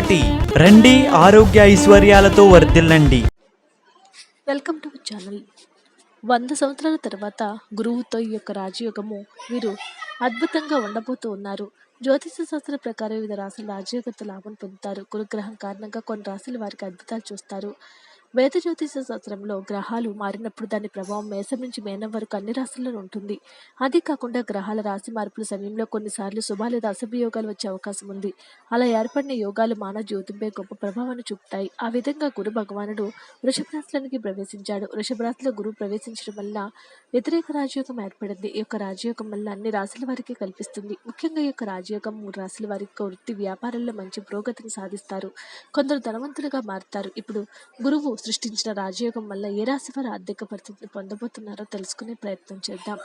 రండి ఆరోగ్య ఐశ్వర్యాలతో వర్ధిల్లండి. Welcome to channel. వంద సంవత్సరాల తర్వాత గురువుతో ఈ యొక్క రాజయోగము వీరు అద్భుతంగా ఉండబోతూ ఉన్నారు. జ్యోతిష శాస్త్ర ప్రకారం వివిధ రాశుల రాజయోగత లాభం పొందుతారు. గురుగ్రహం కారణంగా కొన్ని రాశులు వారికి అద్భుతాలు చూస్తారు. వేద జ్యోతిష శాస్త్రంలో గ్రహాలు మారినప్పుడు దాని ప్రభావం మేసం నుంచి మేనం వరకు అన్ని రాశుల్లో ఉంటుంది. అదే కాకుండా గ్రహాల రాశి మార్పుల సమయంలో కొన్నిసార్లు శుభ లేదా అశుభ యోగాలు వచ్చే అవకాశం ఉంది. అలా ఏర్పడిన యోగాలు మానవ జ్యోతిపై గొప్ప ప్రభావాన్ని చూపుతాయి. ఆ విధంగా గురు భగవానుడు వృషభ రాశిలోనికి ప్రవేశించాడు. వృషభ రాశిలో గురువు ప్రవేశించడం వల్ల వ్యతిరేక రాజయోగం ఏర్పడింది. ఈ యొక్క రాజయోగం వల్ల అన్ని రాశుల వారికి కల్పిస్తుంది. ముఖ్యంగా ఈ యొక్క రాజయోగం మూడు రాశుల వారికి వృత్తి వ్యాపారాల్లో మంచి పురోగతిని సాధిస్తారు. కొందరు ధనవంతులుగా మారుతారు. ఇప్పుడు గురువు సృష్టించిన రాజయోగం వల్ల ఏ రాశి వారు ఆర్థిక పరిస్థితిని పొందబోతున్నారో తెలుసుకునే ప్రయత్నం చేద్దాం.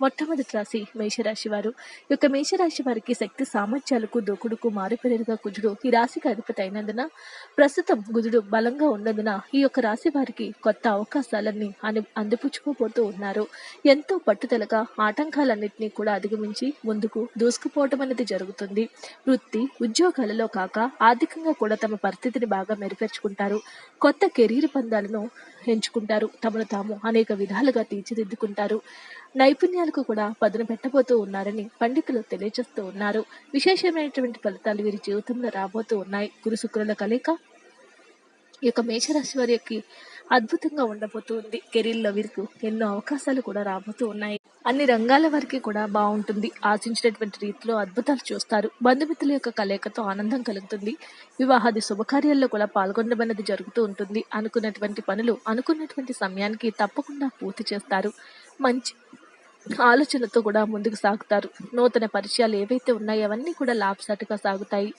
మొట్టమొదటి రాశి మేషరాశి వారు. ఈ యొక్క మేషరాశి వారికి శక్తి సామర్థ్యాలకు దూకుడుకు మారుపేరుగా కుజుడు ఈ రాశికి అధిపతి అయినందున ప్రస్తుతం గుజుడు బలంగా ఉన్నందున ఈ యొక్క రాశి వారికి కొత్త అవకాశాలన్నీ అని అందిపుచ్చుకోబోతూ ఉన్నారు. ఎంతో పట్టుదలగా ఆటంకాలన్నింటినీ కూడా అధిగమించి ముందుకు దూసుకుపోవటం అనేది జరుగుతుంది. వృత్తి ఉద్యోగాలలో కాక ఆర్థికంగా కూడా తమ పరిస్థితిని బాగా మెరుగుపరుచుకుంటారు. కొత్త కెరీర్ పందాలను ఎంచుకుంటారు తమను తాము అనేక విధాలుగా తీర్చిదిద్దుకుంటారు. నైపుణ్యాలకు కూడా పదును పెట్టబోతూ ఉన్నారని పండితులు తెలియజేస్తూ ఉన్నారు. విశేషమైనటువంటి ఫలితాలు వీరి జీవితంలో రాబోతూ ఉన్నాయి. గురు శుక్రుల కలయిక ఈ యొక్క మేషరాశి వారికి అద్భుతంగా ఉండబోతుంది కెరీర్లో వీరికి ఎన్నో అవకాశాలు కూడా రాబోతూ ఉన్నాయి. అన్ని రంగాల వారికి కూడా బాగుంటుంది. ఆశించినటువంటి రీతిలో అద్భుతాలు చూస్తారు. బంధుమిత్రుల యొక్క కలయికతో ఆనందం కలుగుతుంది. వివాహాది శుభకార్యాల్లో కూడా పాల్గొనడమన్నది జరుగుతూ ఉంటుంది. అనుకున్నటువంటి పనులు అనుకున్నటువంటి సమయానికి తప్పకుండా పూర్తి చేస్తారు. మంచి ఆలోచనతో కూడా ముందుకు సాగుతారు. నూతన పరిచయాలు ఏవైతే ఉన్నాయో అవన్నీ కూడా లాభసాటిగా సాగుతాయి.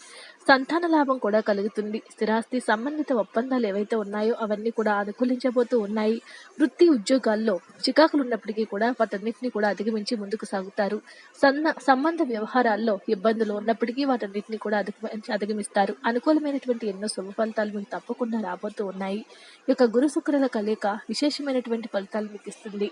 సంతాన లాభం కూడా కలుగుతుంది. స్థిరాస్తి సంబంధిత ఒప్పందాలు ఏవైతే ఉన్నాయో అవన్నీ కూడా అనుకూలించబోతూ ఉన్నాయి. వృత్తి ఉద్యోగాల్లో చికాకులు ఉన్నప్పటికీ కూడా వాటన్నిటిని కూడా అధిగమించి ముందుకు సాగుతారు. సన్న సంబంధ వ్యవహారాల్లో ఇబ్బందులు ఉన్నప్పటికీ వాటన్నిటిని కూడా అధిగమించి అధిగమిస్తారు. అనుకూలమైనటువంటి ఎన్నో శుభ ఫలితాలు మీకు తప్పకుండా రాబోతూ ఉన్నాయి. ఈ యొక్క గురు శుక్రుల కలయిక విశేషమైనటువంటి ఫలితాలు మీకు ఇస్తుంది.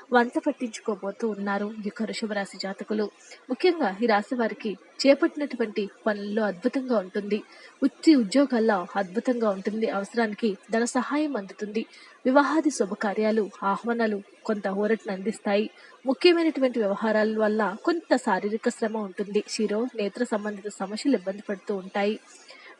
వంత పట్టించుకోబోతూ ఉన్నారు ఈ యొక్క రాశి జాతకులు. ముఖ్యంగా ఈ రాశి వారికి చేపట్టినటువంటి పనుల్లో అద్భుతంగా ఉంటుంది. ఉత్తి ఉద్యోగాల్లో అద్భుతంగా ఉంటుంది. అవసరానికి ధన సహాయం అందుతుంది. వివాహాది శుభకార్యాలు ఆహ్వానాలు కొంత ఊరటను అందిస్తాయి. ముఖ్యమైనటువంటి వ్యవహారాల వల్ల కొంత శారీరక శ్రమ ఉంటుంది. శిరో నేత్ర సంబంధిత సమస్యలు ఇబ్బంది పడుతూ ఉంటాయి.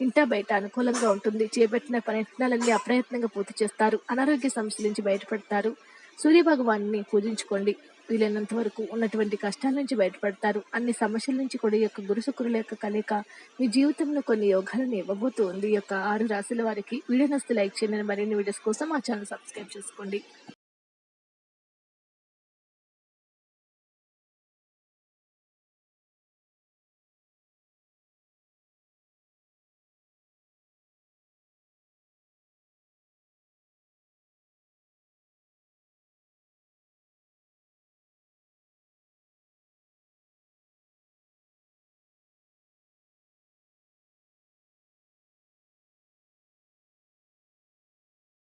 ఇంటా బయట అనుకూలంగా ఉంటుంది. చేపట్టిన ప్రయత్నాలన్నీ అప్రయత్నంగా పూర్తి చేస్తారు. అనారోగ్య సమస్యల నుంచి బయటపడతారు. సూర్య భగవాన్ని పూజించుకోండి. వీలైనంత వరకు ఉన్నటువంటి కష్టాల నుంచి బయటపడతారు. అన్ని సమస్యల నుంచి కూడా ఈ యొక్క గురుశుకురుల యొక్క కలయిక మీ జీవితంలో కొన్ని యోగాలను ఇవ్వబోతూ ఉంది. ఈ యొక్క ఆరు రాశుల వారికి వీడియో నస్తు లైక్ చేయండి. మరిన్ని వీడియోస్ కోసం మా ఛానల్ సబ్స్క్రైబ్ చేసుకోండి.